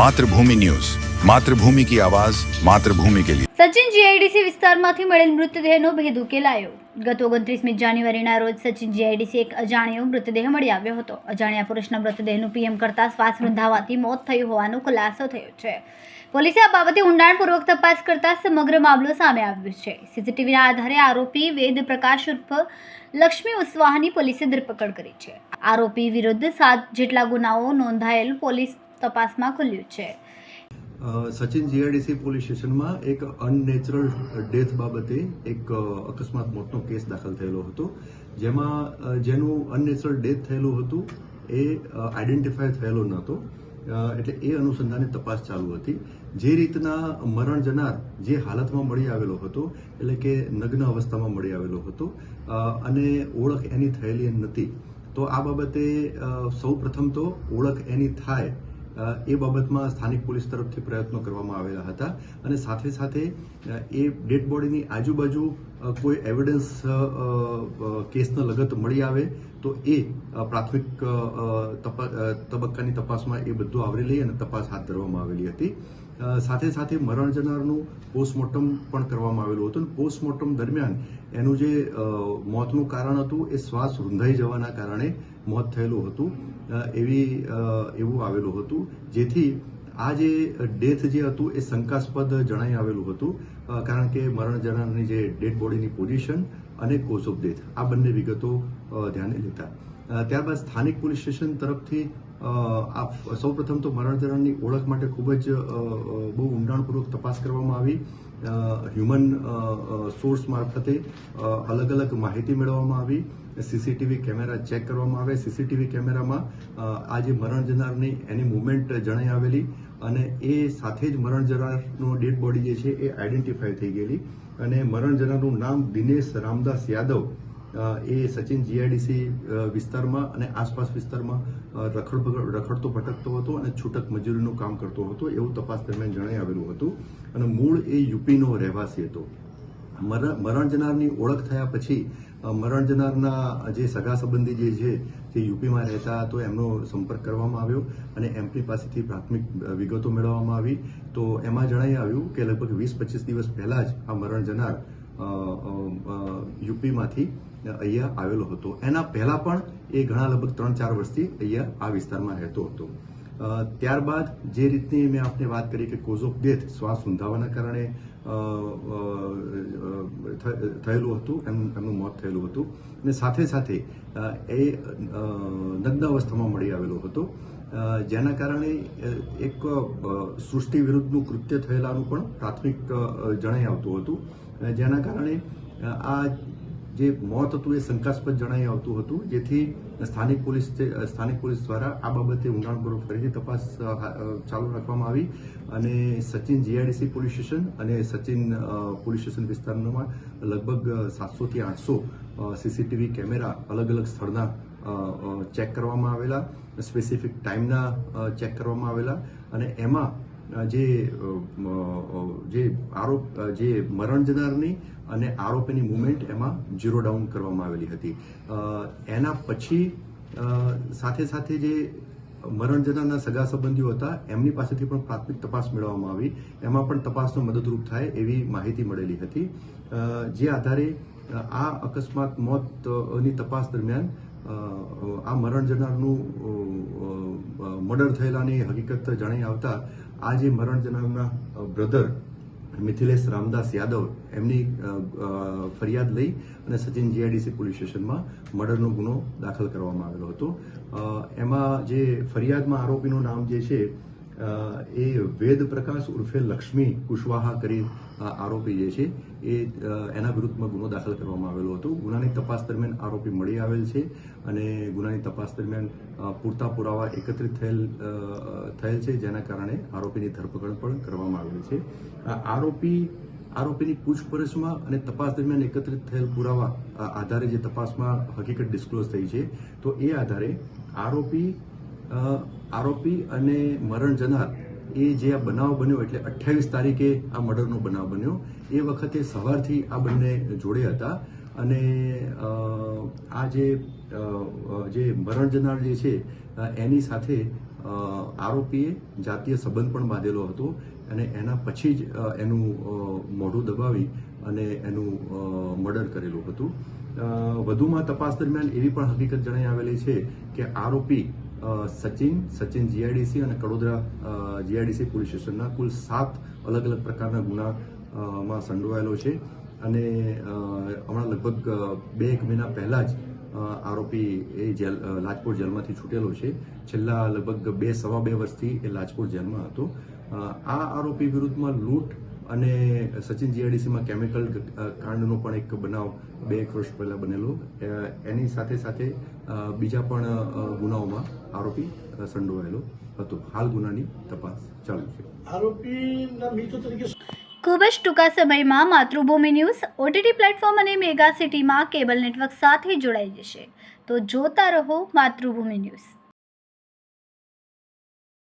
Mathrubhumi news. Mathrubhumi કી આવાજ, માતૃભૂમિ કે લિયે સચિન જીઆઈડીસી વિસ્તારમાંથી મળેલ મૃતદેહનો ભેદ ઉકેલાયો. ગત ઓગણત્રીસમી જાન્યુઆરીના રોજ સચિન જીઆઈડીસી એક અજાણ્યો મૃતદેહ મળી આવ્યો હતો. અજાણ્યા પુરુષના મૃતદેહનું પીએમ કરતા શ્વાસ રૂંધાવાથી મોત થયું હોવાનો ખુલાસો થયો છે. પોલીસે આ બાબતે ઊંડાણપૂર્વક તપાસ કરતા સમગ્ર મામલો સામે આવ્યો છે. સીસીટીવીના આધારે આરોપી વેદ પ્રકાશ ઉર્ફ લક્ષ્મી ઉસવાહાની પોલીસે ધરપકડ કરી છે. આરોપી વિરુદ્ધ સાત જેટલા ગુનાઓ નોંધાયેલ પોલીસ તપાસમાં ખુલ્યું છે. સચિન જીઆઈડીસી પોલીસ સ્ટેશનમાં એક અનનેચરલ ડેથ બાબતે એક અકસ્માત મોતનો કેસ દાખલ થયેલો હતો. જેમાં જેનું અનનેચરલ ડેથ થયેલું હતું એ આઈડેન્ટિફાય થયેલો નહોતો. એટલે એ અનુસંધાને તપાસ ચાલુ હતી. જે રીતના મરણ જનાર જે હાલતમાં મળી આવેલો હતો, એટલે કે નગ્ન અવસ્થામાં મળી આવેલો હતો અને ઓળખ એની થયેલી નથી. તો આ બાબતે સૌ પ્રથમ તો ઓળખ એની થાય એ બાબતમાં સ્થાનિક પોલીસ તરફથી પ્રયત્નો કરવામાં આવેલા હતા અને સાથે સાથે એ ડેડ બોડીની આજુબાજુ કોઈ એવિડન્સ કેસના લગત મળી આવે તો એ પ્રાથમિક તબક્કાની તપાસમાં એ બધું આવરી લઈ અને તપાસ હાથ ધરવામાં આવેલી હતી. સાથે સાથે મરણ જનારનું પોસ્ટમોર્ટમ પણ કરવામાં આવેલું હતું. પોસ્ટમોર્ટમ દરમિયાન એનું જે મોતનું કારણ હતું એ શ્વાસ રૂંધાઈ જવાના કારણે મોત થયેલું હતું. એવી એવું આવેલું હતું. જેથી આ જે ડેથ જે હતું એ શંકાસ્પદ જણાઈ આવેલું હતું. કારણ કે મરણ જનારની જે ડેડ બોડીની પોઝિશન અને કોઝ ઓફ ડેથ આ બંને વિગતો ધ્યાને લેતા. ત્યારબાદ સ્થાનિક પોલીસ સ્ટેશન તરફથી આ સૌપ્રથમ તો મરણ જનારની ઓળખ માટે ખૂબ જ બહુ ઊંડાણપૂર્વક તપાસ કરવામાં આવી. હ્યુમન સોર્સ મારફતે અલગ અલગ માહિતી મેળવવામાં આવી. સીસીટીવી કેમેરા ચેક કરવામાં આવે. સીસીટીવી કેમેરામાં આ જે મરણ જનારની એની મુવમેન્ટ જણાઈ આવેલી અને એ સાથે જ મરણ જનારનો ડેડ બોડી જે છે એ આઈડેન્ટિફાઈ થઈ ગયેલી. અને મરણ જનારનું નામ દિનેશ રામદાસ યાદવ એ સચિન જીઆઈડીસી વિસ્તારમાં અને આસપાસ વિસ્તારમાં રખડ રખડતો ભટકતો હતો અને છૂટક મજૂરીનું કામ કરતો હતો એવું તપાસ દરમિયાન જણાઈ આવેલું હતું. અને મૂળ એ યુપીનો રહેવાસી હતો. મરણ જનારની ઓળખ થયા પછી મરણ જનારના જે સગા સંબંધી જે છે, જે યુપીમાં રહેતા તો એમનો સંપર્ક કરવામાં આવ્યો અને એમપી પાસેથી પ્રાથમિક વિગતો મેળવવામાં આવી. તો એમાં જણાઈ આવ્યું કે લગભગ વીસ પચીસ દિવસ પહેલાં જ આ મરણ જનાર યુપીમાંથી અહીંયા આવેલો હતો. એના પહેલા પણ એ ઘણા લગભગ ત્રણ ચાર વર્ષથી અહીંયા આ વિસ્તારમાં રહેતો હતો. ત્યારબાદ જે રીતની મેં આપને વાત કરી કે કોઝ ઓફ ડેથ શ્વાસ ઊંધાવાના કારણે થયેલું હતું એમનું એમનું મોત થયેલું હતું. અને સાથે સાથે એ નગ્ન અવસ્થામાં મળી આવેલો હતો. જેના કારણે એક સૃષ્ટિ વિરુદ્ધનું કૃત્ય થયેલાનું પણ પ્રાથમિક જણાઈ આવતું હતું. જેના કારણે આ જે મોત હતું એ શંકાસ્પદ જણાઈ આવતું હતું, જેથી સ્થાનિક પોલીસ સ્થાનિક પોલીસ દ્વારા આ બાબતે ઊંડાણપૂર્વક ફરીથી તપાસ ચાલુ રાખવામાં આવી અને સચિન જીઆઈડીસી પોલીસ સ્ટેશન અને સચિન પોલીસ સ્ટેશન વિસ્તારમાં લગભગ સાતસોથી આઠસો સીસીટીવી કેમેરા અલગ અલગ સ્થળના ચેક કરવામાં આવેલા, સ્પેસિફિક ટાઈમના ચેક કરવામાં આવેલા અને એમાં જે જે આરોપ જે મરણ જનારની અને આરોપીની મુવમેન્ટ એમાં ઝીરો ડાઉન કરવામાં આવેલી હતી. એના પછી સાથે સાથે જે મરણ જનારના સગા સંબંધીઓ હતા, એમની પાસેથી પણ પ્રાથમિક તપાસ મેળવવામાં આવી. એમાં પણ તપાસનો મદદરૂપ થાય એવી માહિતી મળેલી હતી. જે આધારે આ અકસ્માત મોતની તપાસ દરમિયાન આ મરણ જનારનું મર્ડર થયેલાની હકીકત જાણી આવતા આ જે મરણ જનારના બ્રધર મિથિલેશ રામદાસ યાદવ એમની ફરિયાદ લઈ અને સચિન જીઆઈડીસી પોલીસ સ્ટેશનમાં મર્ડરનો ગુનો દાખલ કરવામાં આવેલો હતો. એમાં જે ફરિયાદમાં આરોપીનું નામ જે છે એ વેદ પ્રકાશ ઉર્ફે લક્ષ્મી કુશવાહા કરી આરોપી જે છે, એ એના વિરુદ્ધમાં ગુનો દાખલ કરવામાં આવેલો હતો. ગુનાની તપાસ દરમિયાન આરોપી મળી આવેલ છે અને ગુનાની તપાસ દરમિયાન પૂરતા પુરાવા એકત્રિત થયેલ થયેલ છે, જેના કારણે આરોપીની ધરપકડ પણ કરવામાં આવેલી છે. આરોપી, આરોપીની પૂછપરછમાં અને તપાસ દરમિયાન એકત્રિત થયેલ પુરાવા આધારે જે તપાસમાં હકીકત ડિસ્ક્લોઝ થઈ છે, તો એ આધારે આરોપી આરોપી અને મરણ જનાર એ જે આ બનાવ બન્યો એટલે અઠ્યાવીસ તારીખે આ મર્ડરનો બનાવ બન્યો. એ વખતે સવારથી આ બંને જોડે હતા અને આ જે જે મરણ જનાર જે છે એની સાથે આરોપીએ જાતીય સંબંધ પણ બાંધેલો હતો અને એના પછી જ એનું મોઢું દબાવી અને એનું મર્ડર કરેલું હતું. વધુમાં તપાસ દરમિયાન એવી પણ હકીકત જણાઈ આવેલી છે કે આરોપી સચિન સચિન જીઆઈડીસી અને કડોદરા જીઆઈડીસી પોલીસ સ્ટેશનના કુલ સાત અલગ અલગ પ્રકારના ગુના અ, માં સંડોવાયેલો છે. અને હમણાં લગભગ બે એક મહિના પહેલાં જ આરોપી એ જેલ લાજપોર જેલમાંથી છૂટેલો છે. છેલ્લા લગભગ બે સવા બે વર્ષથી એ લાજપોર જેલમાં હતો. આ આરોપી વિરુદ્ધમાં લૂંટ અને સચિન જીઆઈડીસીમાં કેમિકલ કાંડનો પણ એક બનાવ બે એક વર્ષ પહેલા બનેલો. એની સાથે સાથે બીજા પણ ગુનાઓમાં આરોપી સંડોવાયેલો હતો. હાલ ગુનાની તપાસ ચાલુ છે. આરોપીના મિત્રો તરીકે ખૂબ જ ટૂંકા સમયમાં માતૃભૂમિ ન્યૂઝ ઓટીટી પ્લેટફોર્મ અને મેગા સિટીમાં કેબલ નેટવર્ક સાથે જોડાઈ જશે. તો જોતા રહો માતૃભૂમિ ન્યૂઝ.